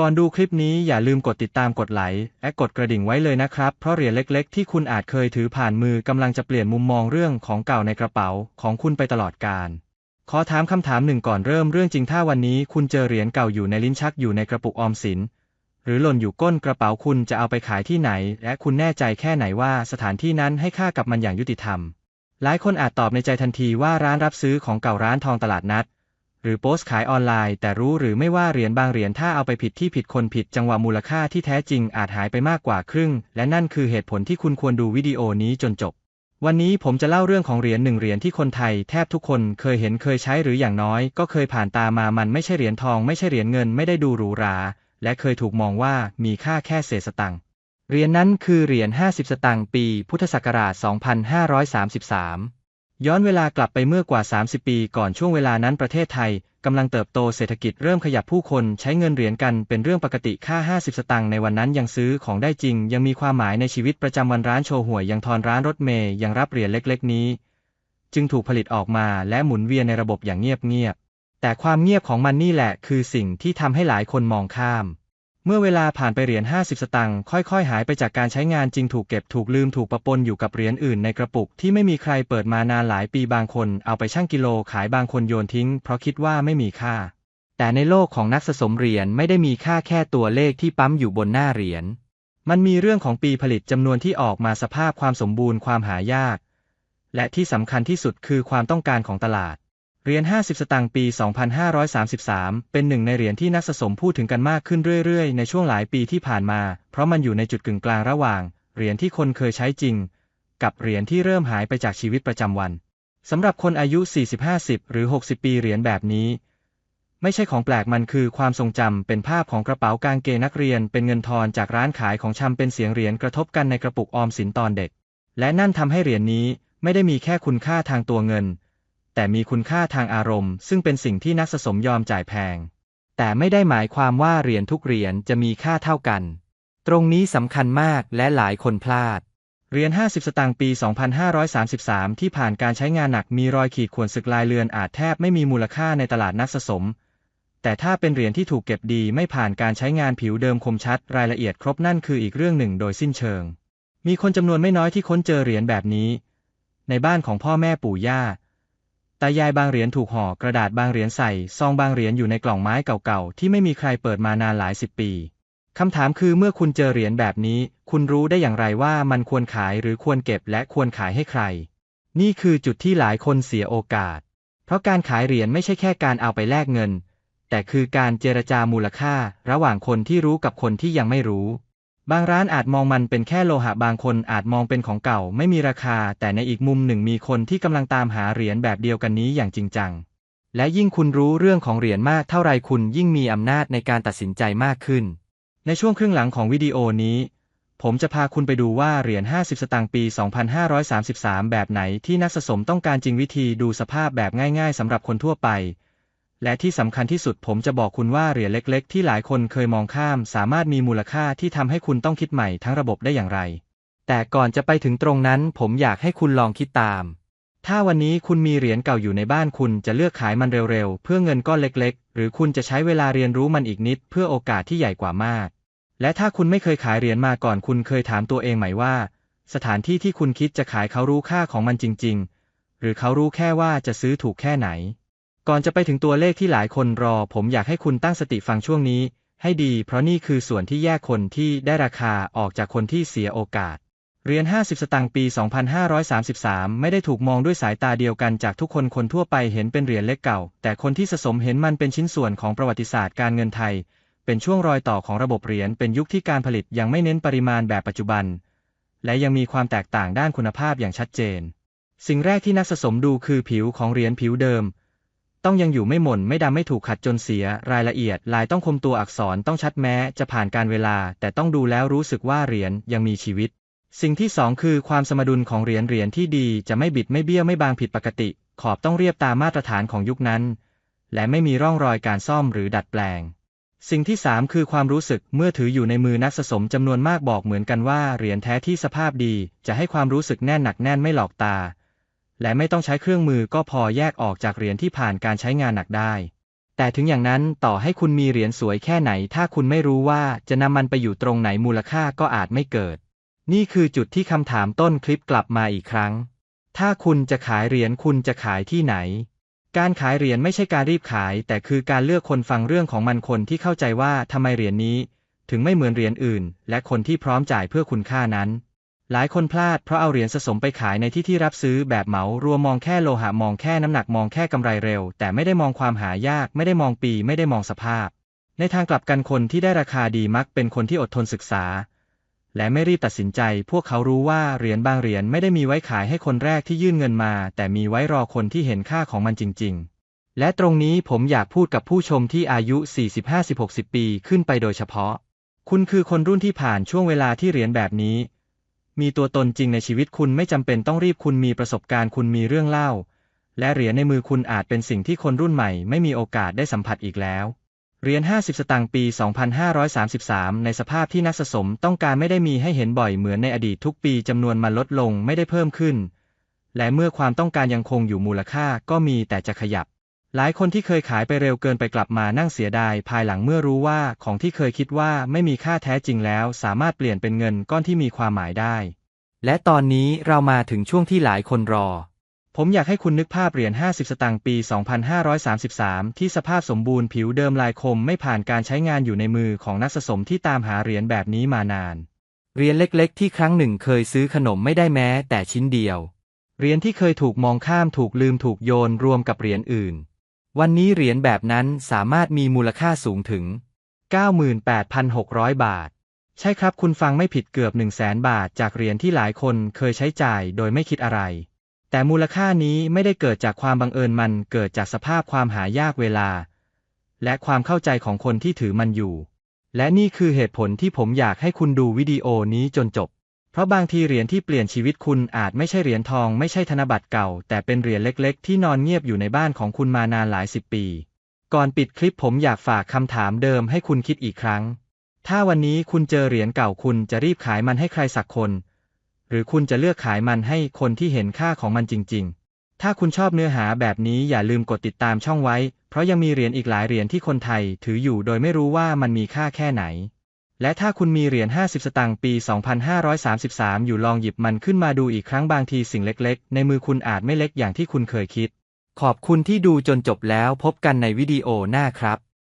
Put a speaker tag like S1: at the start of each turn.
S1: ก่อนดูคลิปนี้อย่าลืมกดติดตามกดไลค์และกดกระดิ่งไว้เลยนะครับ เพราะเหรียญเล็กๆ ที่คุณอาจเคยถือผ่านมือกำลังจะเปลี่ยนมุมมองเรื่องของเก่าในกระเป๋าของคุณไปตลอดกาลขอถามคำถามหนึ่งก่อนเริ่มเรื่องจริงถ้าวันนี้คุณเจอเหรียญเก่าอยู่ในลิ้นชักอยู่ในกระปุกออมสิน หรือหล่นอยู่ก้นกระเป๋าคุณจะเอาไปขายที่ไหน และคุณแน่ใจแค่ไหนว่าสถานที่นั้นให้ค่ากับมันอย่างยุติธรรม หลายคนอาจตอบในใจทันทีว่าร้านรับซื้อของเก่าร้านทองตลาดนัด หรือโพสต์ขายออนไลน์ แต่รู้หรือไม่ว่าเหรียญบางเหรียญถ้าเอาไปผิดที่ผิดคนผิดจังหวะมูลค่าที่แท้จริงอาจหายไปมากกว่าครึ่ง และนั่นคือเหตุผลที่คุณควรดูวิดีโอนี้จนจบ วันนี้ผมจะเล่าเรื่องของเหรียญหนึ่งเหรียญที่คนไทยแทบทุกคนเคยเห็นเคยใช้หรืออย่างน้อย ก็เคยผ่านตามามันไม่ใช่เหรียญทองไม่ใช่เหรียญเงินไม่ได้ดูหรูหรา และเคยถูกมองว่ามีค่าแค่เศษสตังค์เหรียญนั้นคือเหรียญ50 สตางค์ปี พุทธศักราช 2533 ย้อนเวลากลับไปเมื่อกว่า 30 ปีก่อนช่วงเวลานั้นประเทศไทยกำลังเติบโตเศรษฐกิจเริ่มขยับผู้คนใช้เงินเหรียญกันเป็นเรื่องปกติค่า 50 สตางค์ในวันนั้นยังซื้อของได้จริง ยังมีความหมายในชีวิตประจำวันร้านโชว์หวยยังทอนร้านรถเมย์ยังรับเหรียญเล็กๆ นี้ จึงถูกผลิตออกมาและหมุนเวียนในระบบอย่างเงียบๆแต่ความเงียบของมันนี่แหละคือสิ่งที่ทำให้หลายคนมองข้าม เมื่อเวลาผ่านไปเหรียญ 50 สตางค์ค่อยๆ หายไปจากการใช้งานจริงถูกเก็บถูกลืมถูกปะปนอยู่กับเหรียญอื่นในกระปุกที่ไม่มีใครเปิดมานานหลายปีบางคนเอาไปชั่งกิโลขายบางคนโยนทิ้ง เพราะคิดว่าไม่มีค่า แต่ในโลกของนักสะสมเหรียญไม่ได้มีค่าแค่ตัวเลขที่ปั๊มอยู่บนหน้าเหรียญ มันมีเรื่องของปีผลิตจำนวนที่ออกมาสภาพความสมบูรณ์ความหายาก และที่สำคัญที่สุดคือความต้องการของตลาด เหรียญ 50 สตางค์ปี 2533 เป็นหนึ่งในเหรียญที่นักสะสมพูดถึงกันมากขึ้นเรื่อยๆ ในช่วงหลายปีที่ผ่านมา เพราะมันอยู่ในจุดกึ่งกลางระหว่าง เหรียญที่คนเคยใช้จริง กับเหรียญที่เริ่มหายไปจากชีวิตประจำวัน สำหรับคนอายุ 40-50 หรือ 60 ปีเหรียญแบบนี้ ไม่ใช่ของแปลกมันคือความทรงจำเป็นภาพของกระเป๋ากางเกงนักเรียน เป็นเงินทอนจากร้านขายของชำเป็นเสียงเหรียญกระทบกันในกระปุกออมสินตอนเด็ก และนั่นทำให้เหรียญนี้ไม่ได้มีแค่คุณค่าทางตัวเงิน แต่มีคุณค่าทางอารมณ์ ซึ่งเป็นสิ่งที่นักสะสมยอมจ่ายแพง แต่ไม่ได้หมายความว่าเหรียญทุกเหรียญจะมีค่าเท่ากัน ตรงนี้สำคัญมากและหลายคนพลาดเหรียญ 50 สตางค์ปี 2533 ที่ผ่านการใช้งานหนักมีรอยขีดข่วนสึกลายเลือนอาจแทบไม่มีมูลค่าในตลาดนักสะสม แต่ถ้าเป็นเหรียญที่ถูกเก็บดีไม่ผ่านการใช้งานผิวเดิมคมชัด รายละเอียดครบนั่นคืออีกเรื่องหนึ่งโดยสิ้นเชิง มีคนจำนวนไม่น้อยที่ค้นเจอเหรียญแบบนี้ ในบ้านของพ่อแม่ปู่ย่า ตายายบางเหรียญถูกห่อกระดาษบางเหรียญใส่ซองบางเหรียญอยู่ในกล่องไม้เก่าๆ ที่ไม่มีใครเปิดมานานหลายสิบปี คำถามคือเมื่อคุณเจอเหรียญแบบนี้ คุณรู้ได้อย่างไรว่ามันควรขายหรือควรเก็บและควรขายให้ใคร นี่คือจุดที่หลายคนเสียโอกาส เพราะการขายเหรียญไม่ใช่แค่การเอาไปแลกเงิน แต่คือการเจรจามูลค่า ระหว่างคนที่รู้กับคนที่ยังไม่รู้ บางร้านอาจมองมันเป็นแค่โลหะบางคนอาจมองเป็นของเก่าไม่มีราคา แต่ในอีกมุมหนึ่งมีคนที่กำลังตามหาเหรียญแบบเดียวกันนี้อย่างจริงจัง และยิ่งคุณรู้เรื่องของเหรียญมากเท่าไรคุณยิ่งมีอำนาจในการตัดสินใจมากขึ้น ในช่วงครึ่งหลังของวิดีโอนี้ ผมจะพาคุณไปดูว่าเหรียญ 50 สตางค์ปี 2533 แบบไหนที่นักสะสมต้องการจริงวิธีดูสภาพแบบง่าย ๆสำหรับคนทั่วไป และที่สำคัญที่สุดผมจะบอกคุณว่าเหรียญเล็ก ๆ ที่หลายคนเคยมองข้าม สามารถมีมูลค่าที่ทำให้คุณต้องคิดใหม่ทั้งระบบได้อย่างไร แต่ก่อนจะไปถึงตรงนั้น ผมอยากให้คุณลองคิดตาม ถ้าวันนี้คุณมีเหรียญเก่าอยู่ในบ้านคุณจะเลือกขายมันเร็วๆ เพื่อเงินก้อนเล็ก ๆ หรือคุณจะใช้เวลาเรียนรู้มันอีกนิด เพื่อโอกาสที่ใหญ่กว่ามาก และถ้าคุณไม่เคยขายเหรียญมาก่อนคุณเคยถามตัวเองไหมว่า สถานที่ที่คุณคิดจะขายเขารู้ค่าของมันจริง ๆ หรือเขารู้แค่ว่าจะซื้อถูกแค่ไหน ก่อนจะไปถึงตัวเลขที่หลายคนรอ ผมอยากให้คุณตั้งสติฟังช่วงนี้ ให้ดี เพราะนี่คือส่วนที่แยกคนที่ได้ราคาออกจากคนที่เสียโอกาสเหรียญ50 สตางค์ปี 2533 ไม่ได้ถูกมองด้วยสายตาเดียวกันจากทุกคนคนทั่วไปเห็นเป็นเหรียญเล็กเก่า แต่คนที่สะสมเห็นมันเป็นชิ้นส่วนของประวัติศาสตร์การเงินไทย เป็นช่วงรอยต่อของระบบเหรียญเป็นยุคที่การผลิตยังไม่เน้นปริมาณแบบปัจจุบัน และยังมีความแตกต่างด้านคุณภาพอย่างชัดเจน สิ่งแรกที่นักสะสมดูคือผิวของเหรียญผิวเดิม ต้องยังอยู่ไม่หม่นไม่ดำไม่ถูกขัดจนเสียรายละเอียด ลายต้องคมตัวอักษรต้องชัดแม้ จะผ่านการเวลา แต่ต้องดูแล้วรู้สึกว่าเหรียญยังมีชีวิต สิ่งที่สองคือความสมดุลของเหรียญเหรียญที่ดี จะไม่บิดไม่เบี้ยวไม่บางผิดปกติ ขอบต้องเรียบตามมาตรฐานของยุคนั้น และไม่มีร่องรอยการซ่อมหรือดัดแปลง สิ่งที่สามคือความรู้สึกเมื่อถืออยู่ในมือนักสะสมจำนวนมากบอกเหมือนกันว่าเหรียญแท้ที่สภาพดี จะให้ความรู้สึกแน่นหนักแน่นไม่หลอกตา และไม่ต้องใช้เครื่องมือก็พอแยกออกจากเหรียญที่ผ่านการใช้งานหนักได้ แต่ถึงอย่างนั้นต่อให้คุณมีเหรียญสวยแค่ไหน ถ้าคุณไม่รู้ว่าจะนำมันไปอยู่ตรงไหนมูลค่าก็อาจไม่เกิด นี่คือจุดที่คำถามต้นคลิปกลับมาอีกครั้ง ถ้าคุณจะขายเหรียญคุณจะขายที่ไหน การขายเหรียญไม่ใช่การรีบขาย แต่คือการเลือกคนฟังเรื่องของมันคนที่เข้าใจว่าทำไมเหรียญนี้ ถึงไม่เหมือนเหรียญอื่น และคนที่พร้อมจ่ายเพื่อคุณค่านั้น หลายคนพลาดเพราะเอาเหรียญสะสมไปขายในที่ที่รับซื้อแบบเหมารวมมองแค่โลหะมองแค่น้ำหนักมองแค่กำไรเร็ว แต่ไม่ได้มองความหายาก ไม่ได้มองปีไม่ได้มองสภาพ ในทางกลับกันคนที่ได้ราคาดีมักเป็นคนที่อดทนศึกษา และไม่รีบตัดสินใจ พวกเขารู้ว่าเหรียญบางเหรียญไม่ได้มีไว้ขายให้คนแรกที่ยื่นเงินมา แต่มีไว้รอคนที่เห็นค่าของมันจริง ๆ และตรงนี้ผมอยากพูดกับผู้ชมที่อายุ40-50-60 ปีขึ้นไปโดยเฉพาะ คุณคือคนรุ่นที่ผ่านช่วงเวลาที่เหรียญแบบนี้ มีตัวตนจริงในชีวิตคุณไม่จำเป็นต้องรีบคุณมีประสบการณ์คุณมีเรื่องเล่า และเหรียญในมือคุณอาจเป็นสิ่งที่คนรุ่นใหม่ไม่มีโอกาสได้สัมผัสอีกแล้วเหรียญ 50 สตางค์ ปี 2533 ในสภาพที่นักสะสมต้องการไม่ได้มีให้เห็นบ่อยเหมือนในอดีตทุกปีจำนวนมันลดลงไม่ได้เพิ่มขึ้น และเมื่อความต้องการยังคงอยู่มูลค่าก็มีแต่จะขยับ หลายคนที่เคยขายไปเร็วเกินไปกลับมานั่งเสียดายภายหลังเมื่อรู้ว่าของที่เคยคิดว่าไม่มีค่าแท้จริงแล้ว สามารถเปลี่ยนเป็นเงินก้อนที่มีความหมายได้ และตอนนี้เรามาถึงช่วงที่หลายคนรอ ผมอยากให้คุณนึกภาพเหรียญ 50 สตางค์ปี 2533 ที่สภาพสมบูรณ์ผิวเดิมลายคมไม่ผ่านการใช้งานอยู่ในมือของนักสะสมที่ตามหาเหรียญแบบนี้มานาน เหรียญเล็กๆ ที่ครั้งหนึ่งเคยซื้อขนมไม่ได้แม้แต่ชิ้นเดียว เหรียญที่เคยถูกมองข้ามถูกลืมถูกโยนรวมกับเหรียญอื่น วันนี้เหรียญแบบนั้นสามารถมีมูลค่าสูงถึง 98,600 บาท ใช่ครับคุณฟังไม่ผิดเกือบ 1 0 0 0 0แบาทจากเหรียญที่หลายคนเคยใช้จ่ายโดยไม่คิดอะไร แต่มูลค่านี้ไม่ได้เกิดจากความบังเอิญมันเกิดจากสภาพความหายากเวลา และความเข้าใจของคนที่ถือมันอยู่ และนี่คือเหตุผลที่ผมอยากให้คุณดูวิดีโอนี้จนจบ เพราะบางทีเหรียญที่เปลี่ยนชีวิตคุณอาจไม่ใช่เหรียญทองไม่ใช่ธนบัตรเก่า แต่เป็นเหรียญเล็กๆ ที่นอนเงียบอยู่ในบ้านของคุณมานานหลายสิบปี ก่อนปิดคลิปผมอยากฝากคำถามเดิมให้คุณคิดอีกครั้ง ถ้าวันนี้คุณเจอเหรียญเก่าคุณจะรีบขายมันให้ใครสักคน หรือคุณจะเลือกขายมันให้คนที่เห็นค่าของมันจริง ๆ ถ้าคุณชอบเนื้อหาแบบนี้อย่าลืมกดติดตามช่องไว้ เพราะยังมีเหรียญอีกหลายเหรียญที่คนไทย ถืออยู่โดยไม่รู้ว่ามันมีค่าแค่ไหน และถ้าคุณมีเหรียญ 50 สตางค์ปี 2533 อยู่ลองหยิบมันขึ้นมาดูอีกครั้งบางทีสิ่งเล็กๆ ในมือคุณอาจไม่เล็กอย่างที่คุณเคยคิด ขอบคุณที่ดูจนจบแล้วพบกันในวิดีโอหน้าครับ